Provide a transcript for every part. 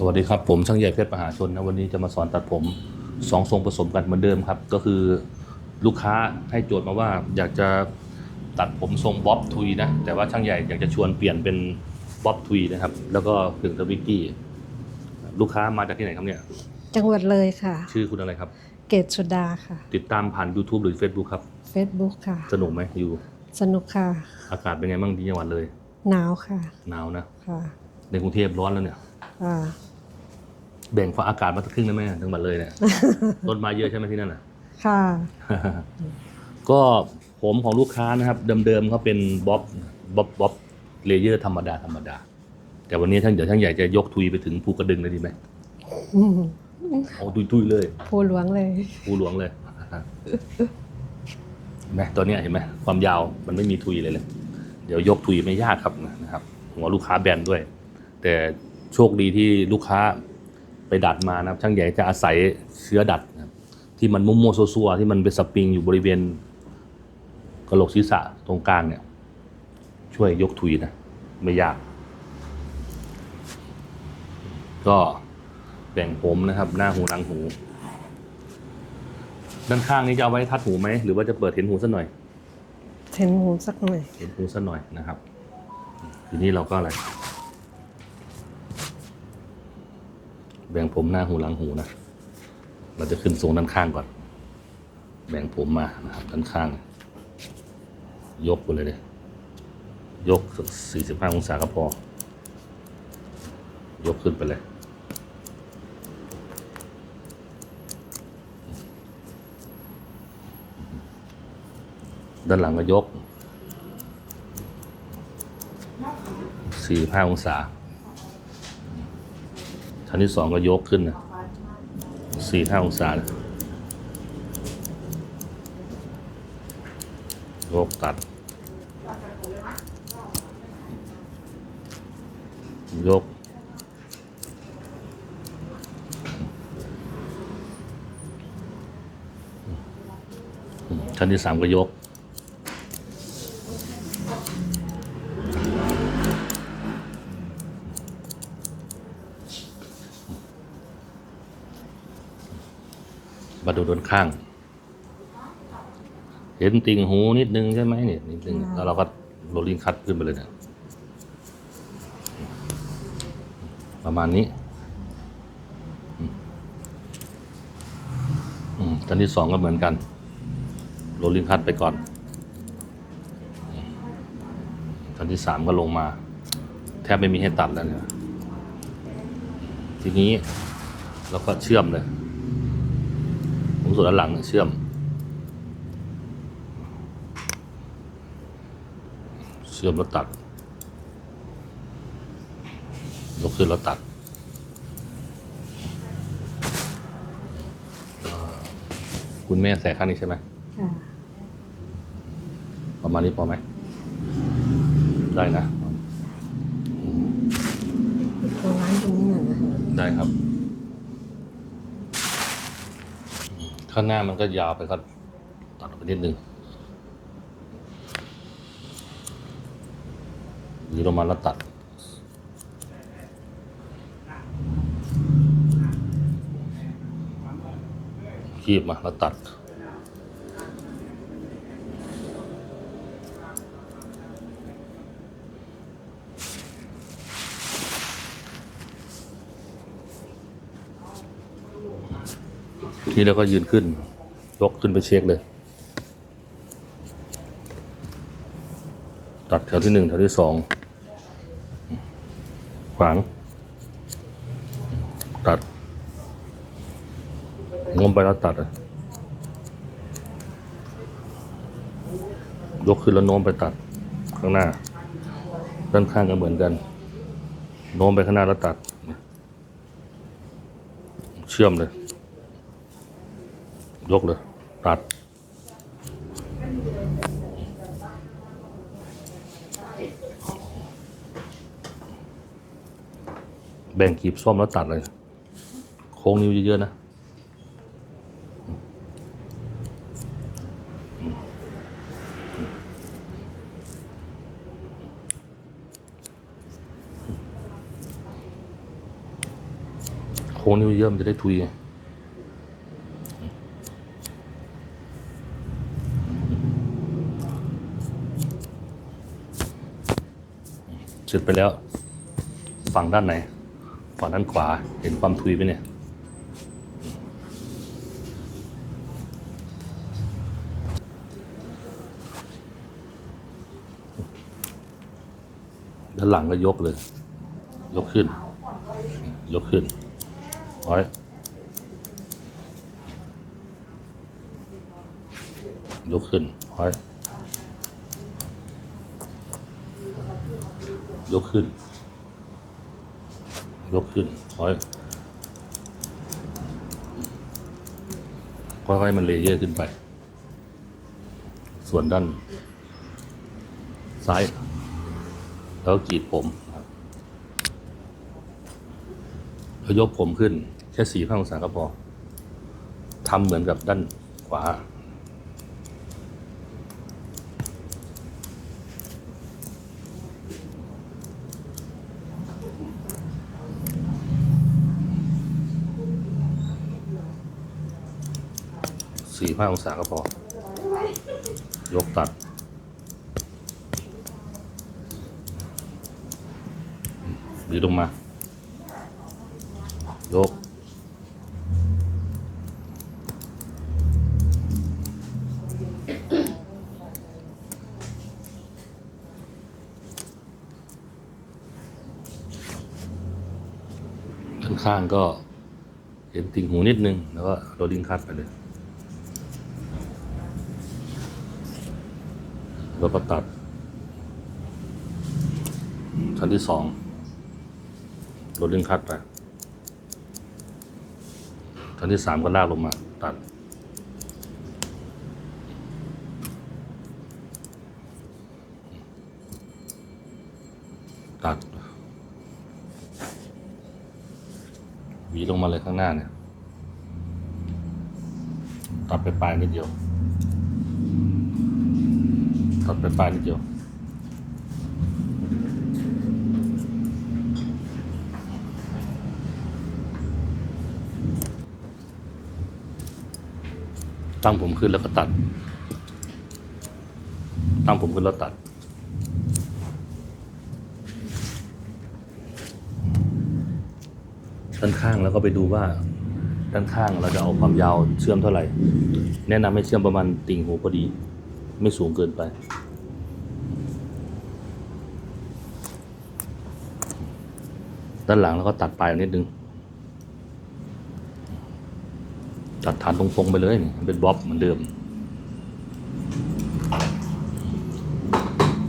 สวัสดีครับ ผมช่างใหญ่เพชรมหาชนนะวันนี้จะมาสอนตัดผมสองทรงผสมกันเหมือนเดิมครับ ก็คือลูกค้าให้โจทย์มาว่าอยากจะตัดผมทรงบ๊อบทุยนะแต่ว่าช่างใหญ่อยากจะชวนเปลี่ยนเป็นบ๊อบทุยนะครับ แล้วก็กึ่งทวิกกี้ลูกค้ามาจากที่ไหนครับเนี่ย จังหวัดเลยค่ะ ชื่อคุณอะไรครับ เกตสุดาค่ะ ติดตามผ่าน YouTube หรือ Facebook ครับ Facebook ค่ะ สนุกไหมอยู่ สนุกค่ะ อากาศเป็นไงบ้างที่จังหวัดเลย หนาวค่ะ หนาวนะค่ะ ในกรุงเทพร้อนแล้วเนี่ยอ่า แบ่งฝั่งอากาศมาสักครึ่งได้ไหมจังหวัดเลยเนี่ย ต้นไม้เยอะใช่ไหมที่นั่นน่ะ ค่ะ ก็ผมของลูกค้านะครับ เดิมๆเขาเป็นบ๊อบบ๊อบบ๊อบเลเยอร์ธรรมดาธรรมดา แต่วันนี้ท่านเดี๋ยวท่านใหญ่จะยกทุยไปถึงภูกระดึงเลยดีไหมอืมเอาทุยทุยๆเลยภูหลวงเลยภูหลวงเลยเห็นไหมตัวเนี้ยเห็นไหมความยาวมันไม่มีทุยเลยเลย เดี๋ยวยกทุยไม่ยากครับนะครับหัวลูกค้าแบนด้วย แต่โชคดีที่ลูกค้า ไปดัดมานะครับช่างใหญ่จะอาศัยเชื้อดัดนะครับที่มันมั่วๆซัวๆที่มันเป็นสปริงอยู่บริเวณกระโหลกศีรษะตรงกลางเนี่ย ช่วยยกทุยนะไม่ยาก ก็แบ่งผมนะครับ หน้าหูหลังหู ด้านข้างนี้จะเอาไว้ทัดหูไหมหรือว่าจะเปิดเห็นหูสักหน่อย เห็นหูสักหน่อย เห็นหูสักหน่อยนะครับ ทีนี้เราก็อะไร แบ่งผมหน้าหูหลังหูนะ เราจะขึ้นทรงด้านข้างก่อน แบ่งผมมานะครับด้านข้าง ยกไปเลยเลยยกสักสี่สิบห้าองศาก็พอ ยกขึ้นไปเลยด้านหลังก็ยกสี่ห้าองศา ชั้นที่สองก็ยกขึ้นนะสี่ห้าองศานะยกตัด ยก ชั้นที่สามก็ยก ดูด้านข้าง เห็นติ่งหูนิดนึงใช่ไหมเนี่ยนิดนึงแล้วเราก็โรลลิ่งคัดขึ้นไปเลยเนี่ยประมาณนี้อืมอืมชั้นที่สองก็เหมือนกัน โรลลิ่งคัดไปก่อนอืมชั้นที่สามก็ลงมา แทบไม่มีให้ตัดแล้วเนี่ย ทีนี้เราก็เชื่อมเลยผม ส่วนด้านหลังเนี่ยเชื่อม เชื่อมแล้วตัดยกขึ้นแล้วตัดเอ่อคุณแม่ใส่ข้างนี้ใช่ไหมค่ะประมาณนี้พอไหม ได้นะตรงร้านตรงนี้หน่อยนะได้ครับ ข้างหน้ามันก็ยาวไปก็ตัดออกไปนิดนึงหรือลงมาแล้วตัดคีบมาแล้วตัด ที นี้เราก็ยืนขึ้น ยกขึ้นไปเช็คเลย ตัดแถวที่หนึ่งแถวที่สองขวาง ตัดงมไปแล้วตัดยกขึ้นแล้วโน้มไปตัดข้างหน้า ด้านข้างก็เหมือนกัน โน้มไปข้างหน้าแล้วตัด เชื่อมเลย ยกเลย ตัด แบ่งกีบส้มแล้วตัดเลย โค้งนิ้วเยอะ ๆ นะโค้งนิ้วเยอะมันจะได้ทุยไง สร็จไปแล้ว ฝั่งด้านไหน ฝั่งด้านขวา เห็นความทุยไหมเนี่ย ด้านหลังก็ยกเลย ยกขึ้น ยกขึ้นร้อยยกขึ้นร้อย ยกขึ้น ยกขึ้นร้อยค่อยๆมันเลเยอร์ขึ้นไป ส่วนด้าน ซ้าย แล้วกรีดผมครับแล้วยกผมขึ้น แค่สี่พันองศาก็พอทำเหมือนกับด้านขวา สี่พันองศาก็พอ ยกตัดหรือลงมา ยก ข้างก็เห็นติ่งหูนิดนึง แล้วก็โรลลิ่งคัดไปเลย แล้วก็ตัด ชั้นที่สองโรลลิ่งคัดไปชั้นที่สามก็ลากลงมา ตัด ตัดหวีลงมาเลยข้างหน้าเนี่ย ตัดไปปลายนิดเดียว ตัดไปปลายนิดเดียวตั้งผมขึ้นแล้วก็ตัด ตั้งผมขึ้นแล้วตัด ด้านข้างแล้วก็ไปดูว่า ด้านข้างเราจะเอาความยาวเชื่อมเท่าไหร่ แนะนำให้เชื่อมประมาณติ่งหูพอดี ไม่สูงเกินไป ด้านหลังแล้วก็ตัดปลายออกนิดนึง ตัดฐานตรงๆไปเลยนี่มันเป็นบล็อบเหมือนเดิม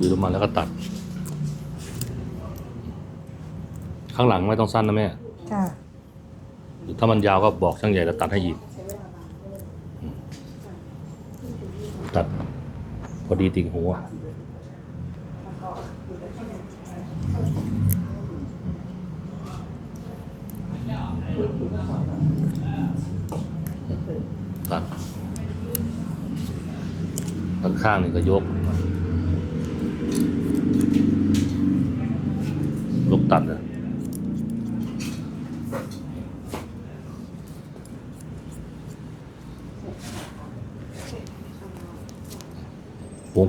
ยืดลงมาแล้วก็ตัด ข้างหลังไม่ต้องสั้นนะแม่ค่ะหรือถ้ามันยาวก็บอกช่างใหญ่แล้วตัดให้อีกอืมตัดพอดีติ่งหัวตัด ข้างนี่ก็ยก ยกตัดเลย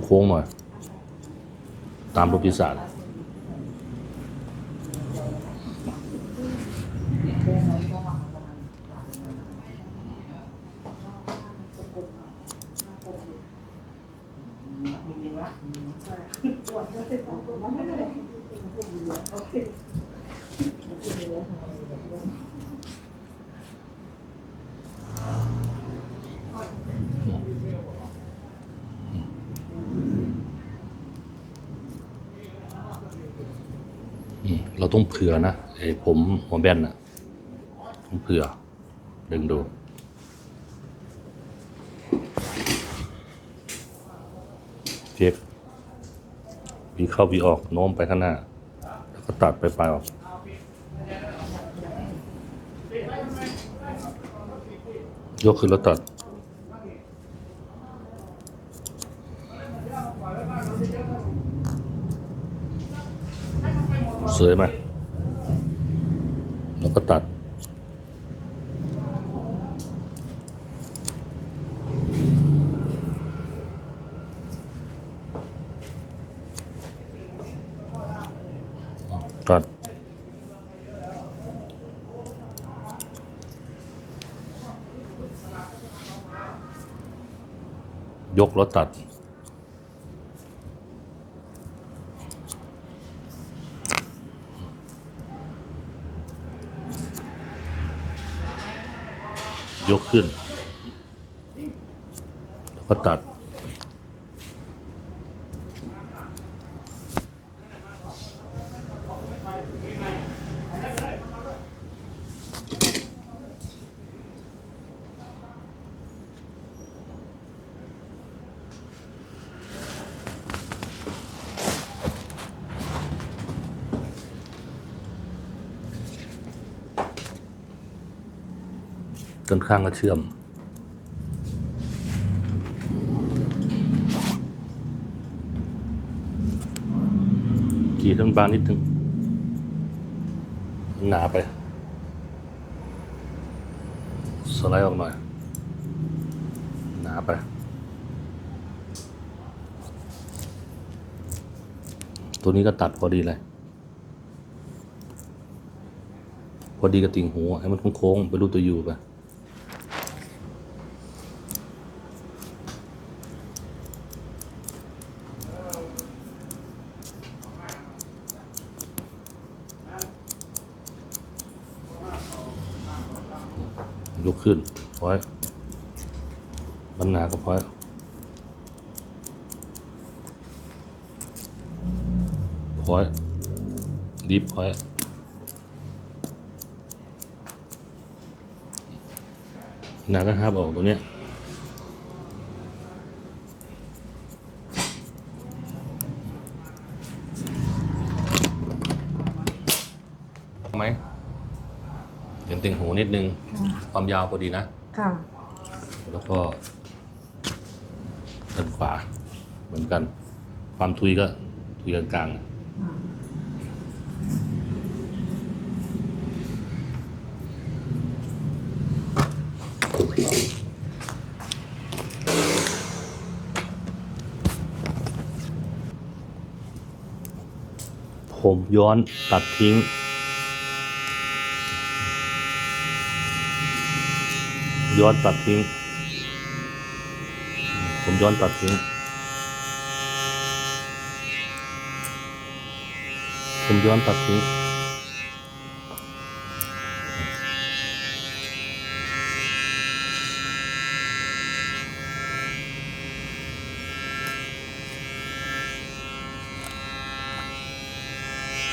โค้งๆหน่อย ตามรูปพิศาจอืม เราต้องเผื่อนะไอ้ผมหัวแบนน่ะต้องเผื่อ ดึงดูเช็ควีเข้าวีออกโน้มไปข้างหน้า แล้วก็ตัดไปปลายออกยกขึ้นแล้วตัด สวยไหมแล้วก็ตัด ตัดยกแล้วตัด ยกขึ้น แล้วก็ตัด จนข้างก็เชื่อมขีดให้นบางนิดนึง หนาไป สไลด์ออกหน่อย หนาไป ตัวนี้ก็ตัดพอดีเลยพอดีกับติ่งหูให้มันโค้งๆไปรูปตัวยูไป ยก ขึ้นพอยบรรณาก็พอยพอยดีพอยหนาก็ห้าบออกตรงเนี้ยไหม เห็นติ่งหูนิดนึง ความยาวพอดีนะ ค่ะ แล้วก็ด้านขวา เหมือนกัน ความทุยก็ทุยกลางๆ ผมย้อนตัดทิ้ง ย้อนตัดทิ้ง ผมย้อนตัดทิ้ง ผมย้อนตัดทิ้ง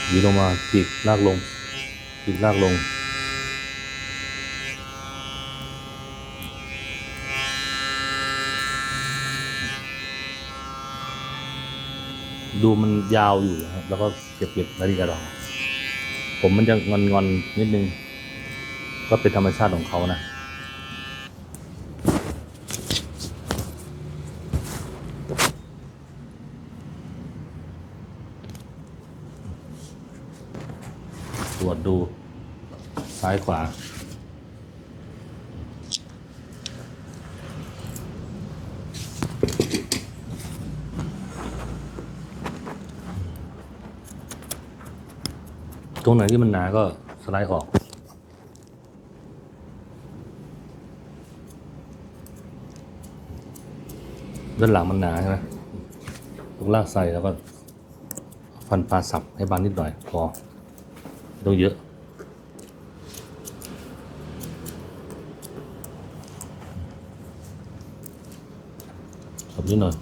หวีลงมาปีกลากลงปีกลากลง ดูมันยาวอยู่ครับแล้วก็เก็บเก็บนาฬิกาดองผมมันจะงอนงอนๆนิดนึง ก็เป็นธรรมชาติของเขานะตรวจดูซ้ายขวา ตรงไหนที่มันหนาก็สไลด์ออก ด้านหลังมันหนาใช่ไหมตรงลากใส่แล้วก็ ฟันปลาสับให้บางนิดหน่อยพอต้องเยอะสับนิดหน่อย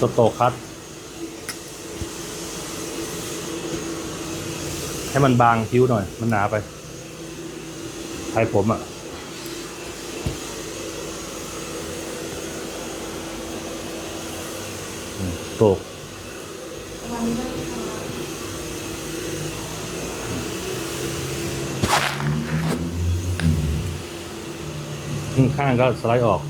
สโตคัตให้มันบางคิ้วหน่อย มันหนาไปไทยผมอะ่ะ โตกข้างก็สไลด์ออก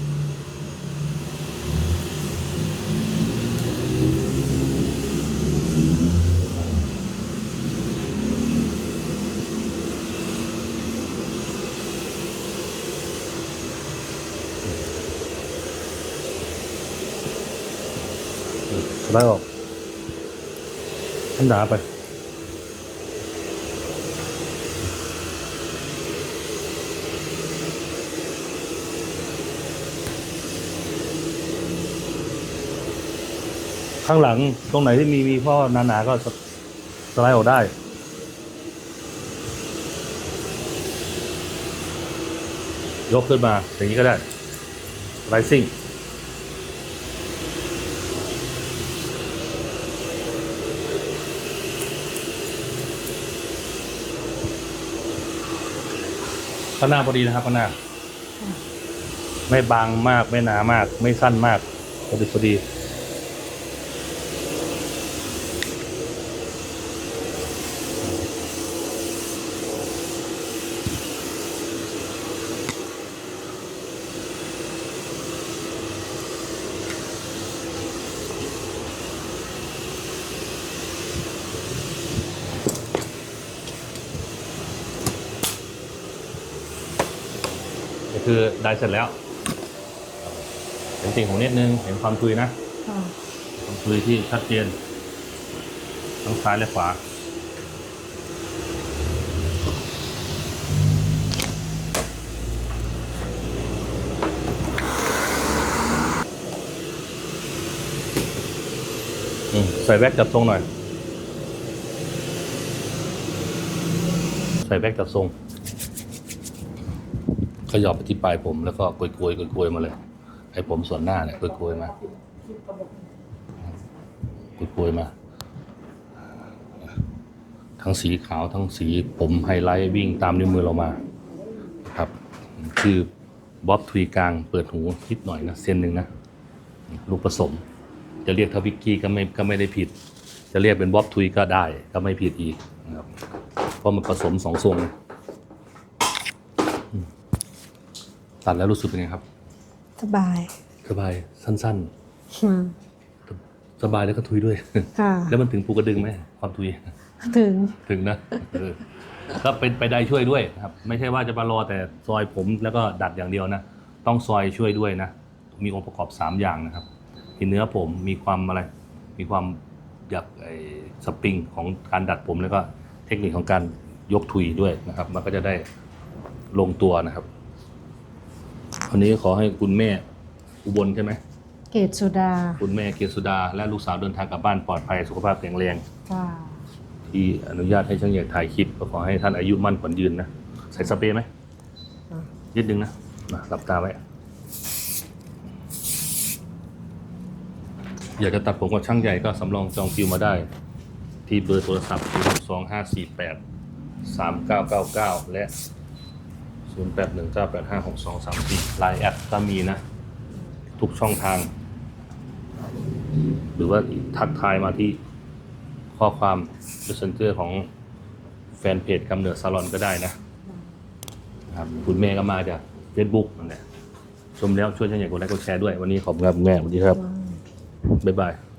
ไลด์ออกมันหนาไปข้างหลังตรงไหนที่มีมีพ่อหนาๆก็สไลด์ออกได้ ยกขึ้นมาอย่างนี้ก็ได้ rising ข้างหน้าพอดีนะครับข้างหน้า ไม่บางมากไม่หนามาก ไม่สั้นมากพอดีพอดี คือได้เสร็จแล้ว เห็นสิ่งของนิดนึง เห็นความทุยนะความทุยที่ชัดเจน ทั้งซ้ายและขวาใส่แว็กจับทรงหน่อย ใส่แว็กจับทรง ขยับไปที่ปลายผมแล้วก็กลวยๆกลวยๆมาเลยไอ้ผมส่วนหน้าเนี่ยกลวยๆมากลวยๆมา ทั้งสีขาวทั้งสีผมไฮไลท์วิ่งตามนิ้วมือเรามาครับ คือบ๊อบทุยกลางเปิดหูนิดหน่อยนะเส้นหนึ่งนะลูกผสม จะเรียกทวิกกี้ก็ไม่ก็ไม่ได้ผิด จะเรียกเป็นบ๊อบทุยก็ได้ก็ไม่ผิดอีกนะครับเพราะมันผสมสองทรงอืม ตัดแล้วรู้สึกเป็นไงครับ สบายสบายสั้น อืมๆ สบายแล้วก็ทุยด้วย ค่ะแล้วมันถึงภูกระดึงไหมความทุย ถึง ถึงนะเออก็เป็นไปได้ช่วยด้วยนะครับ ไม่ใช่ว่าจะมารอแต่ซอยผมแล้วก็ดัดอย่างเดียวนะ ต้องซอยช่วยด้วยนะ มีองค์ประกอบสามอย่างนะครับที่เนื้อผมมีความอะไร มีความอยากไอ้สปริงของการดัดผมแล้วก็เทคนิคของการยกทุยด้วยนะครับ มันก็จะได้ลงตัวนะครับ วันนี้ขอให้คุณแม่อุบลใช่ไหมเกตสุดาคุณแม่เกษสุดา และลูกสาวเดินทางกลับบ้านปลอดภัยสุขภาพแข็งแรงค่ะที่อนุญาตให้ช่างใหญ่ถ่ายคลิปก็ขอให้ท่านอายุมั่นขวัญยืนนะ ใส่สเปรย์ไหมอะนิดนึงนะมาหลับตาไว้ อยากจะตัดผมกับช่างใหญ่ก็สำรองจองคิวมาได้ ที่เบอร์โทรศัพท์ 0 2 5 4 8 3 9 9 9 และ 0 8 1 9 8 5 6 2 3 4ไลน์แอดก็มีนะ ทุกช่องทาง หรือว่าทักทายมาที่ข้อความ messenger ของแฟนเพจกำเนิดซาลอนก็ได้นะครับคุณแม่ก็มาจาก Facebook นั่นแหละชมแล้วช่วยช่างใหญ่กดไลค์กดแชร์ด้วย วันนี้ขอบคุณครับคุณแม่สวัสดีครับว้าวบ๊ายบาย